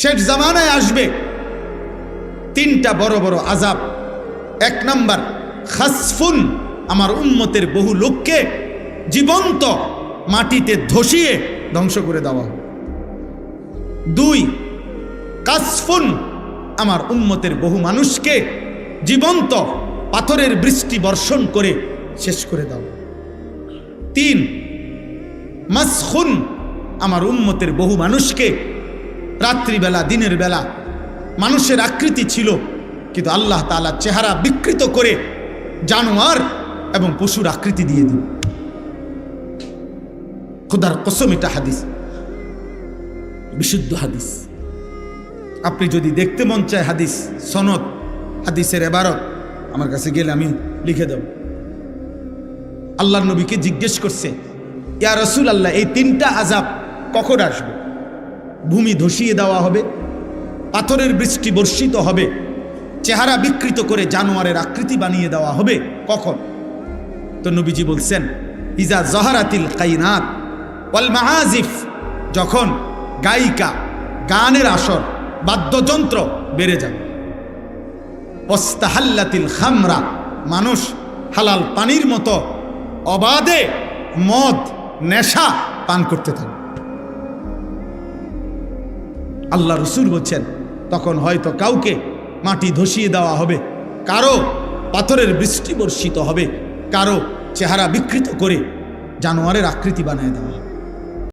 শেষ জামানায় আসবে। তিনটা বড় বড় আজাব এক নাম্বার, খাসফুন আমার উম্মতের বহু লোককে জীবন্ত মাটিতে ধসিয়ে ধ্বংস করে দেওয়া। দুই, কাসফুন আমার উম্মতের বহু মানুষকে জীবন্ত পাথরের বৃষ্টি বর্ষণ করে শেষ করে দাও তিন, মাসখুন আমার উম্মতের বহু মানুষকে রাত্রিবেলা, দিনের বেলা মানুষের আকৃতি ছিল, কিন্তু আল্লাহ তাআলা চেহারা বিকৃত করে জানোয়ার এবং পশুর আকৃতি দিয়ে দিল। খোদার কসম এটা হাদিস, বিশুদ্ধ হাদিস। আপনি যদি দেখতে মন চায় হাদিস, সনদ, হাদিসের এবারত, আমার কাছে গেলে আমি লিখে দেব। আল্লাহ নবীকে জিজ্ঞেস করছে, ইয়া রসুল আল্লাহ এই তিনটা আজাব কখন আসবে? ভূমি ধসিয়ে দেওয়া হবে, পাথরের বৃষ্টি বর্ষিত হবে, চেহারা বিকৃত করে জানোয়ারের আকৃতি বানিয়ে দেওয়া হবে, কখন? তো নবীজি বলছেন, ইজা জহারাতিল কাইনাত ওয়াল মাহাজিফ যখন গায়িকা গানের আসর, বাদ্যযন্ত্র বেড়ে যাবে। ওস্তাহাল্লাতিল খামরা, মানুষ হালাল পানির মতো অবাধে মদ, নেশা পান করতে থাকে আল্লাহ রসুল বলছেন, তখন হয়তো কাউকে মাটি ধসিয়ে দেওয়া হবে, কারও পাথরের বৃষ্টি বর্ষিত হবে, কারও চেহারা বিকৃত করে জানোয়ারের আকৃতি বানিয়ে দেওয়া হবে।